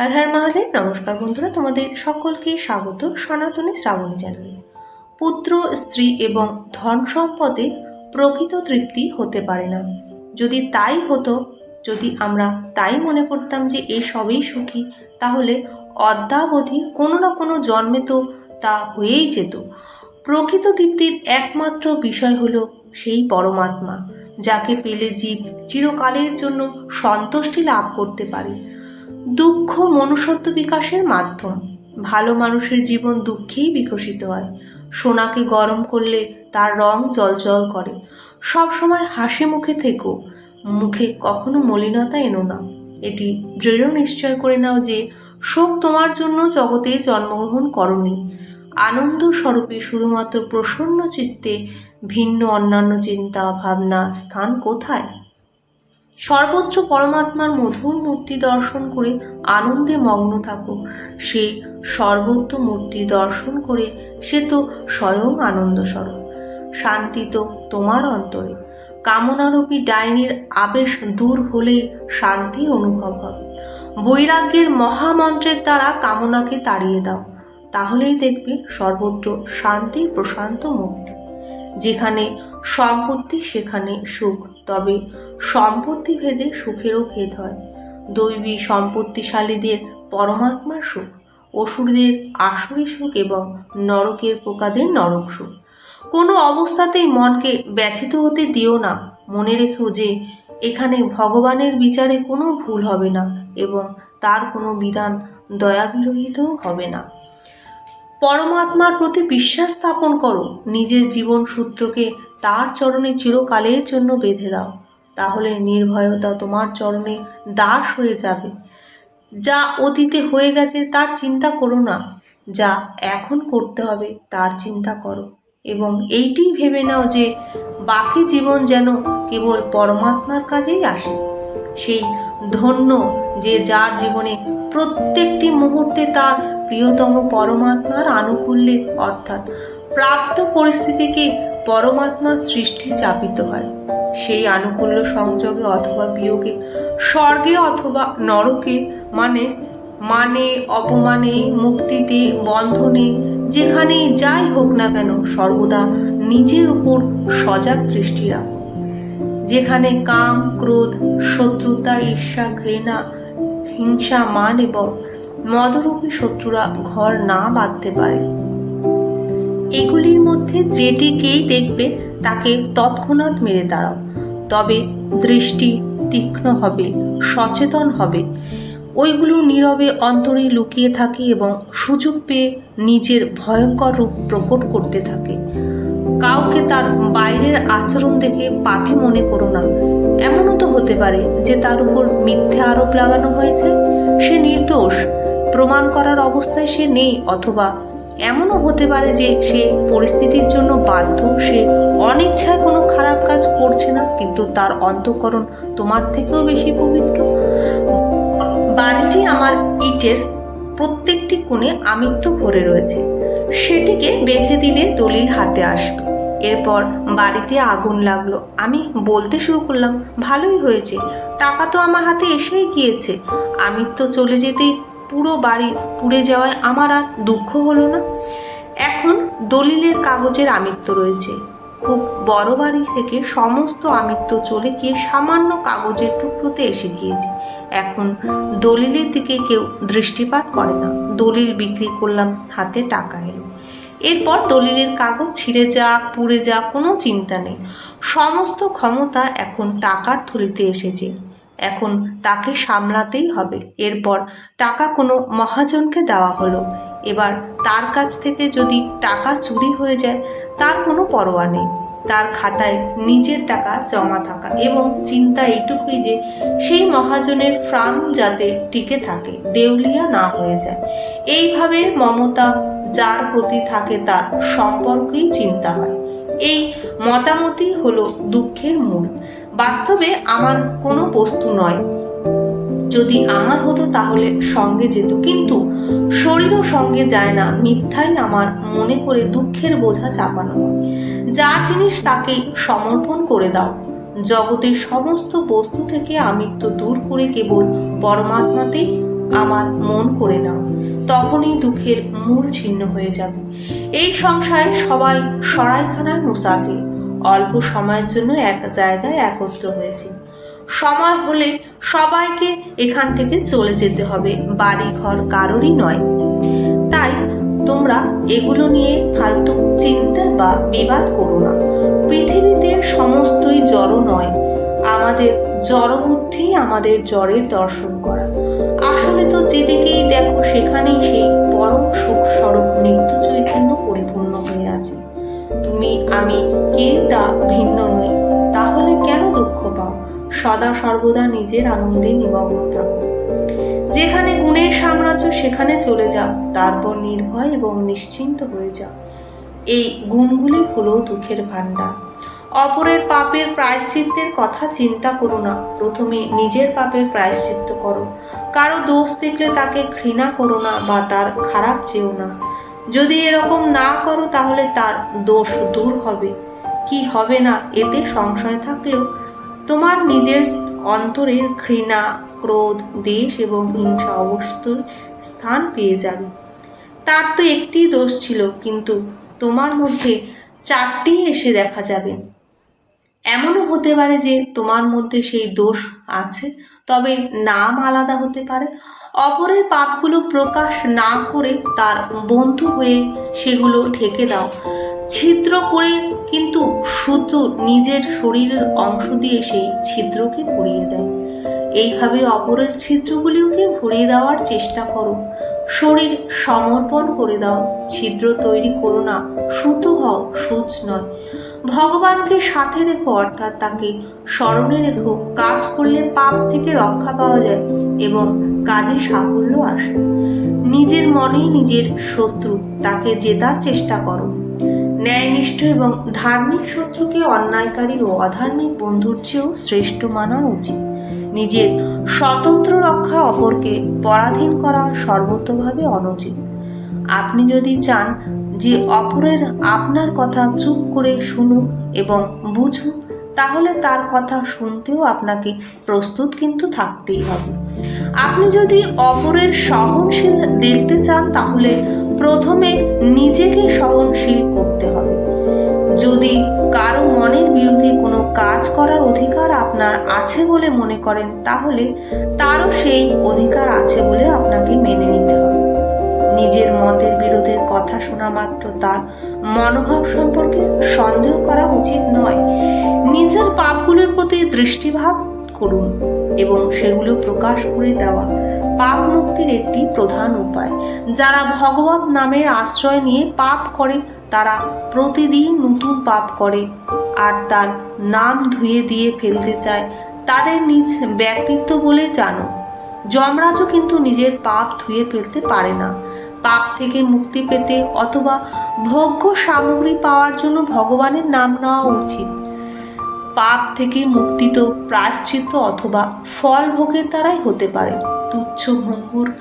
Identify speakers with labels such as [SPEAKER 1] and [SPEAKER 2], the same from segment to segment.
[SPEAKER 1] হর হর মহাদেব, নমস্কার বন্ধুরা, তোমাদের সকলকে স্বাগত সনাতনী শ্রাবণী চ্যানেলে পুত্র, স্ত্রী এবং ধন সম্পদে প্রকৃত তৃপ্তি হতে পারে না। যদি তাই হতো, যদি আমরা তাই মনে করতাম যে এ সবই সুখী, তাহলে অদ্যাবধি কোনো না কোনো জন্মে তো তা হয়েই যেত। প্রকৃত তৃপ্তির একমাত্র বিষয় হলো সেই পরমাত্মা, যাকে পেলে জীব চিরকালের জন্য সন্তুষ্টি লাভ করতে পারে। দুঃখ মনুষ্যত্ব বিকাশের মাধ্যম। ভালো মানুষের জীবন দুঃখেই বিকশিত হয়। সোনাকে গরম করলে তার রং জলজল করে। সব সময় হাসি মুখে থেকো। মুখে কখনো মলিনতা এনো না। এটি দৃঢ় নিশ্চয় করে নাও যে, শোক তোমার জন্য জগতে জন্মগ্রহণ করনি। আনন্দ স্বরূপে শুধুমাত্র প্রসন্ন চিত্তে ভিন্ন অন্যান্য চিন্তা, ভাবনা, স্থান কোথায়? সর্বোচ্চ পরমাত্মার মধুর মূর্তি দর্শন করে আনন্দে মগ্ন থাকো। সে সর্বোচ্চ মূর্তি দর্শন করে সে তো স্বয়ং আনন্দ স্বরূপ শান্তি তো তোমার অন্তরে। কামনারূপী ডাইনির আবেশ দূর হলেই শান্তির অনুভব হবে। বৈরাগ্যের মহামন্ত্রের দ্বারা কামনাকে তাড়িয়ে দাও। তাহলেই দেখবে সর্বত্র শান্তি, প্রশান্ত, মুক্তি। যেখানে সম্পত্তি, সেখানে সুখ। তবে সম্পত্তি ভেদে সুখেরও ভেদ হয়। দৈবী সম্পত্তিশালীদের পরমাত্মার সুখ, অসুরদের আসুরি সুখ এবং নরকের পোকাদের নরক সুখ। কোনো অবস্থাতেই মনকে ব্যথিত হতে দিও না। মনে রেখো যে এখানে ভগবানের বিচারে কোনো ভুল হবে না এবং তার কোনো বিধান দয়াবিরহিতও হবে না। পরমাত্মার প্রতি বিশ্বাস স্থাপন করো। নিজের জীবন সূত্রকে তার চরণে চিরকালের জন্য বেঁধে দাও। তাহলে নির্ভয়তা তোমার চরণে দাস হয়ে যাবে। যা অতীতে হয়ে গেছে তার চিন্তা করো না। যা এখন করতে হবে তার চিন্তা করো। এবং এইটি ভেবে নাও যে বাকি জীবন যেন কেবল পরমাত্মার কাজেই আসে। সেই ধন্য যে যার জীবনে প্রত্যেকটি মুহূর্তে তার প্রিয়তম পরমাত্মার আনুকূল্যে অর্থাৎ প্রাপ্ত পরিস্থিতিকে পরমাত্মার সৃষ্টি চাপিত হয়। সেই আনুকূল্য সংযোগে অথবা বিয়োগে স্বর্গে অথবা নরকে মানে মানে অপমানে, মুক্তিতে, বন্ধনে, যেখানেই যাই হোক না কেন, সর্বদা নিজের উপর সজাগ দৃষ্টি রাখো। যেখানে কাম, ক্রোধ, শত্রুতা, ঈর্ষা, ঘৃণা, হিংসা, মান এবং মদরূপী শত্রুরা ঘর না বাঁধতে পারে। এগুলির মধ্যে যেটিকেই দেখবে, তাকে তৎক্ষণাৎ মেরে দাঁড়াও। তবে দৃষ্টি তীক্ষ্ণ হবে, সচেতন হবে। ওইগুলো নীরবে অন্তরে লুকিয়ে থাকে এবং সুযোগ পেয়ে নিজের ভয়ঙ্কর রূপ প্রকট করতে থাকে। কাউকে তার বাইরের আচরণ দেখে পাপি মনে করো না। এমনও তো হতে পারে যে তার উপর মিথ্যে আরোপ লাগানো হয়েছে। সে নির্দোষ। প্রমাণ করার অবস্থায় সে নেই, অথবা এমনও হতে পারে যে সে পরিস্থিতির জন্য বাধ্য, সে অনিচ্ছায় কোনো খারাপ কাজ করছে না, কিন্তু তার অন্তঃকরণ তোমার থেকেও বেশি পবিত্র। বাড়িটি আমার ইটের প্রত্যেকটি কোণে আমিত্ব ভরে রয়েছে। সেটিকে বেছে দিলে দলিল হাতে আসবে। এরপর বাড়িতে আগুন লাগল। আমি বলতে শুরু করলাম, ভালোই হয়েছে। টাকা তো আমার হাতে এসেই গিয়েছে। আমিত্ব চলে যেতেই পুরো বাড়ি পুড়ে যাওয়ায় আমার আর দুঃখ হলো না। এখন দলিলের কাগজের আমিত্ব রয়েছে। খুব বড় বাড়ি থেকে সমস্ত আমিত্ব চলে গিয়ে সামান্য কাগজের টুকরোতে এসে গিয়েছে। এখন দলিলের দিকে কেউ দৃষ্টিপাত করে না। দলিল বিক্রি করলাম, হাতে টাকা এলো। এরপর দলিলের কাগজ ছিঁড়ে যাক, পুড়ে যাক, কোনো চিন্তা নেই। সমস্ত ক্ষমতা এখন টাকার থলিতে এসেছে। এখন তাকে সামলাতেই হবে। এরপর টাকা কোনো মহাজনকে দেওয়া হলো। এবার তার কাছ থেকে যদি টাকা চুরি হয়ে যায়, তার কোনো পরোয়া নেই। তার খাতায় নিজের টাকা জমা থাকা এবং চিন্তা এইটুকুই যে সেই মহাজনের ফার্ম যাতে টিকে থাকে, দেউলিয়া না হয়ে যায়। এইভাবে মমতা, যার প্রতি থাকে তার সম্পর্কেই চিন্তা হয় এই মতামতই হলো দুঃখের মূল। বাস্তবে আমার কোনো বস্তু নয়। যদি আমার হতো তাহলে সঙ্গে যেত, কিন্তু শরীরও সঙ্গে যায় না, মিথ্যাই আমার মনে করে দুঃখের বোঝা চাপানো। হয় যার জিনিস তাকে সমর্পণ করে দাও। জগতের সমস্ত বস্তু থেকে আমিত্ব দূর করে কেবল পরমাত্মাতেই আমার মন করে নাও। তখনই দুঃখের মূল ছিন্ন হয়ে যাবে। এই সংসারে সবাই সরাইখানার মুসাফির। অল্প সময়ের জন্য এক জায়গায় একত্র হয়েছি। সময় হলে সবাইকে এখান থেকে চলে যেতে হবে বাড়ি ঘর কারোরই নয়। তাই তোমরা এগুলো নিয়ে ফালতু চিন্তা বা বিবাদ করো না। পৃথিবীতে সমস্তই জড় নয়, আমাদের জড়বুদ্ধি আমাদের জড়ের দর্শন করা। আসলে তো যেদিকেই দেখো সেখানেই সেই পরম সুখ স্বরূপ নিত্য চৈতন্য পরিপূর্ণ হয়ে আছে। তুমি, আমি, কেউ তা ভিন্ন নই। তাহলে কেন দুঃখ পাও? সদা সর্বদা নিজের আনন্দে নিমগ্ন থাকো। যেখানে গুণের সাম্রাজ্য, সেখানে চলে যাও। তারপর নির্ভয় এবং নিশ্চিন্ত হয়ে যাও। এই গুণগুলি হলো দুঃখের ভাণ্ডার। অপরের পাপের প্রায়শ্চিত্তের কথা চিন্তা করো না। প্রথমে নিজের পাপের প্রায়শ্চিত্ত করো। কারও দোষ দেখলে তাকে ঘৃণা করো না বা তার খারাপ চেও না। যদি এরকম না করো তাহলে তার দোষ দূর হবে। কি হবে না এতে সংশয় থাকলেও? তোমার নিজের অন্তরের ঘৃণা, ক্রোধ, দেশ এবং হিংসা অবস্থার স্থান পেয়ে যাবে। তার তো একটি দোষ ছিল, কিন্তু তোমার মধ্যে চারটি এসে দেখা যাবে। এমনও হতে পারে যে তোমার মধ্যে সেই দোষ আছে, তবে নাম আলাদা হতে পারে। অপরের পাপগুলো প্রকাশ না করে তার বন্ধু হয়ে সেগুলো ঠেকে দাও। ছিদ্র করে কিন্তু শুধু নিজের শরীরের অংশ দিয়ে সেই ছিদ্রকে ভরিয়ে দেয়। এইভাবে অপরের ছিদ্রগুলিকে ভরিয়ে দেওয়ার চেষ্টা করো। শরীর সমর্পণ করে দাও। ছিদ্র তৈরি করো না। সুতো হও, সুচ নয়। ভগবানকে সাথে রেখো, অর্থাৎ তাকে স্মরণে রেখো। কাজ করলে পাপ থেকে রক্ষা পাওয়া যায় এবং কাজে সাফল্য আসে। নিজের মনেই নিজের শত্রু, তাকে জেতার চেষ্টা করো। ন্যায়নিষ্ঠ এবং ধার্মিক শত্রুকে অন্যায়কারী ও অধার্মিক বন্ধুর চেয়েও শ্রেষ্ঠ মানা উচিত। নিজের স্বতন্ত্র রক্ষা অপরকে পরাধীন করা সর্বতভাবে অনুচিত। আপনি যদি চান যে অপরের আপনার কথা চুপ করে শুনুক এবং বুঝুক, তাহলে তার কথা শুনতেও আপনাকে প্রস্তুত কিন্তু থাকতেই হবে। আপনি যদি অপরের সহনশীল দেখতে চান, তাহলে প্রথমে নিজেকে সহনশীল করতে হবে। যদি কারও মনের বিরুদ্ধে কোনো কাজ করার অধিকার আপনার আছে বলে মনে করেন, তাহলে তারও সেই অধিকার আছে বলে আপনাকে মেনে নিতে হবে। নিজের মতের বিরোধের কথা শোনা মাত্র তার মনোভাব সম্পর্কে সন্দেহ করা উচিত নয়। নিজের পাপগুলোর প্রতি দৃষ্টিভাব করুন এবং সেগুলো প্রকাশ করে দেওয়া পাপ মুক্তির একটি প্রধান উপায়। যারা ভগবত নামের আশ্রয় নিয়ে পাপ করে তারা প্রতিদিন নতুন পাপ করে আর তার নাম ধুয়ে দিয়ে ফেলতে চায়। তাদের নিজ ব্যক্তিত্ব বলে জানো। যমরাজও কিন্তু নিজের পাপ ধুয়ে ফেলতে পারে না। পাপ থেকে মুক্তি পেতে অথবা ভোগ্য সামগ্রী পাওয়ার জন্য ভগবানের নাম নেওয়া উচিত। পাপ থেকে মুক্তি তো প্রায়শ্চিত্ত অথবা ফল ভোগের দ্বারাই হতে পারে। তুচ্ছ ভঙ্গুর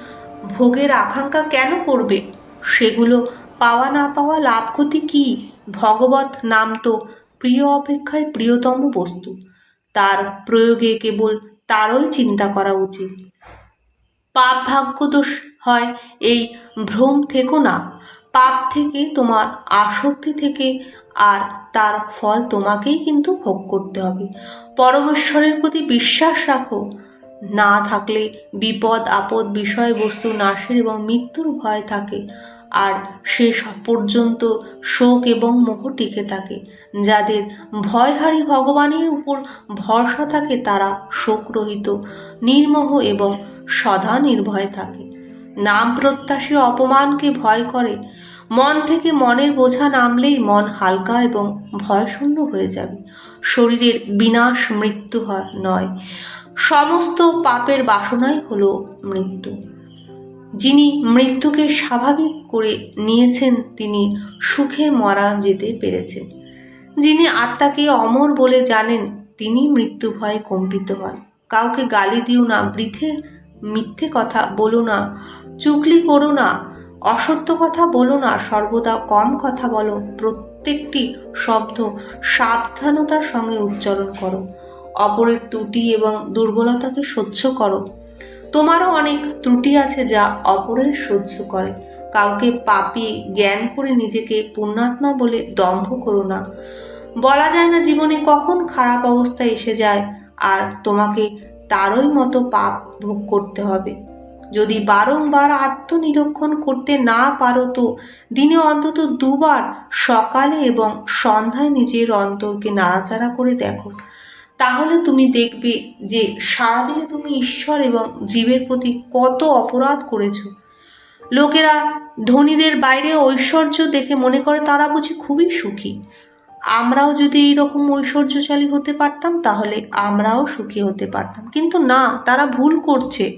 [SPEAKER 1] ভোগের আকাঙ্ক্ষা কেন করবে? সেগুলো পাওয়া না পাওয়া লাভ ক্ষতি কি? ভগবত নাম তো প্রিয় অপেক্ষায় প্রিয়তম বস্তু। তার প্রয়োগে কেবল তারই চিন্তা করা উচিত। পাপ ভাগ্যদোষ হয় এই ভ্রম থেকো না। পাপ থেকে তোমার আসক্তি থেকে আর তার ফল তোমাকেই কিন্তু ভোগ করতে হবে। পরমেশ্বরের প্রতি বিশ্বাস রাখো। না থাকলে বিপদ আপদ বিষয়বস্তু নাশের এবং মৃত্যুর ভয় থাকে। আর শেষ পর্যন্ত শোক এবং মোহ টিকে থাকে। যাদের ভয়হারী ভগবানের উপর ভরসা থাকে, তারা শোকরহিত, নির্মোহ এবং সদা নির্ভয় থাকে। নাম প্রত্যাশী অপমানকে ভয় করে। মন থেকে মনের বোঝা নামলেই মন হালকা এবং ভয়শূন্য হয়ে যাবে। শরীরের বিনাশ মৃত্যু হয় নয়। সমস্ত পাপের বাসনাই হলো মৃত্যু। যিনি মৃত্যুকে স্বাভাবিক করে নিয়েছেন, তিনি সুখে মরা যেতে পেরেছেন। যিনি আত্মাকে অমর বলে জানেন, তিনি মৃত্যু ভয়ে কম্পিত হন। কাউকে গালি দিও না, বৃথে মিথ্যে কথা বলো না, চুগলি করো না, অসত্য কথা বলো না, সর্বদা কম কথা বলো, প্রত্যেকটি শব্দ সাবধানতার সঙ্গে উচ্চারণ করো। অপরের ত্রুটি এবং দুর্বলতাকে সহ্য করো। তোমারও অনেক ত্রুটি আছে যা অপরের সহ্য করে। কাউকে পাপি জ্ঞান করে নিজেকে পুণ্যাত্মা বলে দম্ভ করো না। বলা যায় না জীবনে কখন খারাপ অবস্থা এসে যায়, আর তোমাকে তারই মতো পাপ ভোগ করতে হবে। যদি বারংবার আত্মনিরীক্ষণ করতে না পারো তো দিনে অন্তত দুবার সকালে এবং সন্ধ্যায় নিজের অন্তরকে নাড়াচাড়া করে দেখো। তাহলে তুমি দেখবে যে সারাদিনে তুমি ঈশ্বর এবং জীবের প্রতি কত অপরাধ করেছ। লোকেরা ধনীদের বাইরে ঐশ্বর্য দেখে মনে করে তারা বুঝি খুবই সুখী। আমরাও যদি এইরকম ঐশ্বর্যশালী হতে পারতাম, তাহলে আমরাও সুখী হতে পারতাম। কিন্তু না, তারা ভুল করছে।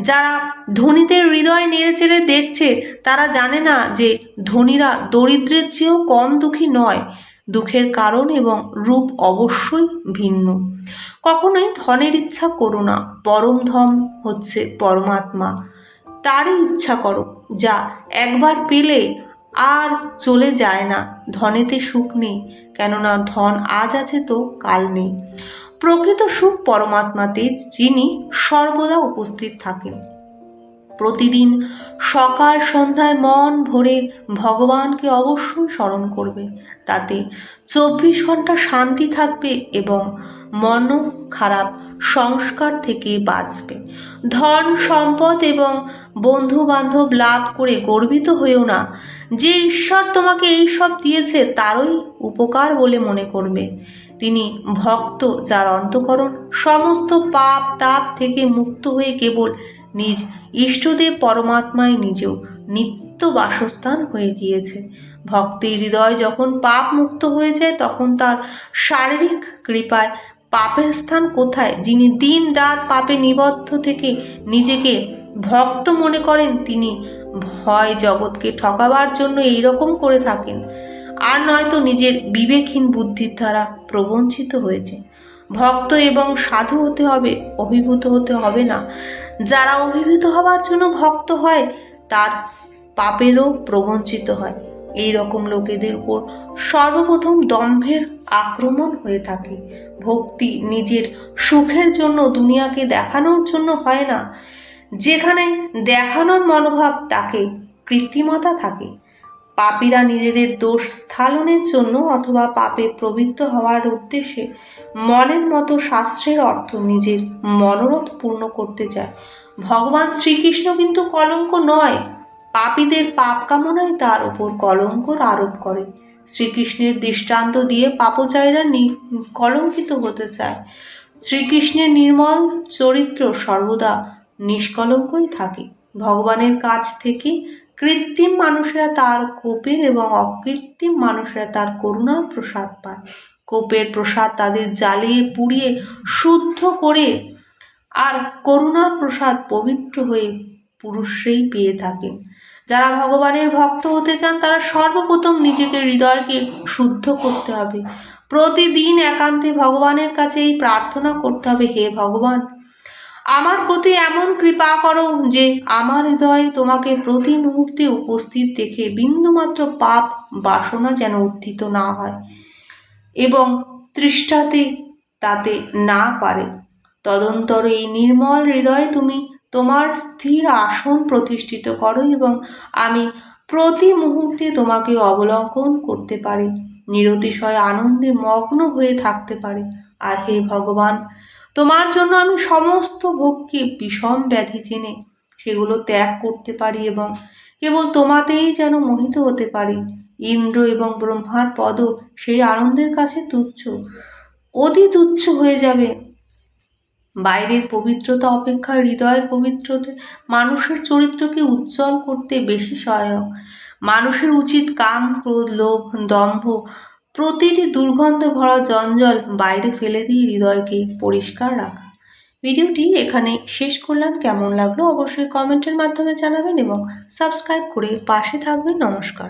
[SPEAKER 1] যারা ধনীদের হৃদয় নেড়ে চেড়ে দেখছে, তারা জানে না যে ধনীরা দরিদ্রের চেয়েও কম দুঃখী নয়। দুঃখের কারণ এবং রূপ অবশ্যই ভিন্ন। কখনোই ধনের ইচ্ছা করো না, পরম ধম হচ্ছে পরমাত্মা। তারই ইচ্ছা করো, যা একবার পেলে আর চলে যায় না, ধনেতে সুখ নেই, কেননা ধন আজ আছে তো কাল নেই। প্রকৃত সুখ পরমাত্মাতে যিনি সর্বদা উপস্থিত থাকেন। প্রতিদিন সকাল সন্ধ্যায় মন ভরে ভগবানকে অবশ্যই স্মরণ করবে। তাতে চব্বিশ ঘণ্টা শান্তি থাকবে এবং মন খারাপ সংস্কার থেকে বাঁচবে। ধন সম্পদ এবং বন্ধু বান্ধব লাভ করে গর্বিত হয়েও না। যে ঈশ্বর তোমাকে এই সব দিয়েছে তারই উপকার বলে মনে করবে। তিনি ভক্ত যার অন্তকরণ সমস্ত পাপ তাপ থেকে মুক্ত হয়ে কেবল নিজ ইষ্টদেব পরমাত্মায় নিজেও নিত্য বাসস্থান হয়ে গিয়েছে। ভক্তের হৃদয় যখন পাপ মুক্ত হয়ে যায়, তখন তার শারীরিক কৃপায় পাপের স্থান কোথায়? যিনি দিন রাত পাপে নিবদ্ধ থেকে নিজেকে ভক্ত মনে করেন, তিনি ভয় জগৎকে ঠকাবার জন্য এই রকম করে থাকেন। আর নয়তো নিজের বিবেকহীন বুদ্ধির দ্বারা প্রবঞ্চিত হয়েছে। ভক্ত এবং সাধু হতে হবে, অভিভূত হতে হবে না। যারা অভিভূত হবার জন্য ভক্ত হয়, তার পাপেরও প্রবঞ্চিত হয়। এই রকম লোকেদের উপর সর্বপ্রথম দম্ভের আক্রমণ হয়ে থাকে। ভক্তি নিজের সুখের জন্য দুনিয়াকে দেখানোর জন্য হয় না। যেখানে দেখানোর মনোভাব, তাকে কৃত্রিমতা থাকে। পাপীরা নিজেদের দোষ স্থালনের জন্য অথবা পাপে প্রবৃত্ত হওয়ার উদ্দেশ্যে মনের মতো শাস্ত্রের অর্থ নিজের মনোরথ পূর্ণ করতে চায়। ভগবান শ্রীকৃষ্ণ কিন্তু কলঙ্ক নয়। পাপীদের পাপ কামনায় তার উপর কলঙ্কর আরোপ করে শ্রীকৃষ্ণের দৃষ্টান্ত দিয়ে পাপচারীরা কলঙ্কিত হতে চায়। শ্রীকৃষ্ণের নির্মল চরিত্র সর্বদা নিষ্কলঙ্কই থাকে। ভগবানের কাছ থেকে কৃত্রিম মানুষেরা তার কোপের এবং অকৃত্রিম মানুষেরা তার করুণার প্রসাদ পায়। কোপের প্রসাদ তাদের জ্বালিয়ে, পুড়িয়ে, শুদ্ধ করে আর করুণার প্রসাদ পবিত্র হয়ে পুরুষেই পেয়ে থাকেন যারা ভগবানের ভক্ত হতে চান, তারা সর্বপ্রথম নিজেকে হৃদয়কে শুদ্ধ করতে হবে। প্রতিদিন একান্তে ভগবানের কাছে এই প্রার্থনা করতে হবে, হে ভগবান আমার প্রতি এমন কৃপা করো যে আমার হৃদয়ে তোমাকে প্রতি মুহূর্তে উপস্থিত দেখে বিন্দুমাত্র পাপ বাসনা যেন উত্থিত না হয় এবং তৃষ্ঠাতে তাতে না পারে। তদন্তর এই নির্মল হৃদয়ে তুমি তোমার স্থির আসন প্রতিষ্ঠিত করো এবং আমি প্রতি মুহূর্তে তোমাকে অবলম্বন করতে পারি। নিরতিশয় আনন্দে মগ্ন হয়ে থাকতে পারে। আর হে ভগবান তোমার জন্য আমি সমস্ত ভোগকে বিষম ব্যাধি জেনে সেগুলো ত্যাগ করতে পারি এবং কেবল তোমাতেই যেন মোহিত হতে পারি। ইন্দ্র এবং ব্রহ্মার পদ সেই আনন্দের কাছে তুচ্ছ। অতি তুচ্ছ হয়ে যাবে। বাইরের পবিত্রতা অপেক্ষা হৃদয়ের পবিত্রতা মানুষের চরিত্রকে উজ্জ্বল করতে বেশি সহায়ক। মানুষের উচিত কাম, ক্রোধ, লোভ, দম্ভ প্রতিটি দুর্গন্ধ ভরা জঞ্জল বাইরে ফেলে দিয়ে হৃদয়কে পরিষ্কার রাখা। ভিডিওটি এখানে শেষ করলাম। কেমন লাগল অবশ্যই কমেন্টের মাধ্যমে জানাবেন এবং সাবস্ক্রাইব করে পাশে থাকবেন। নমস্কার।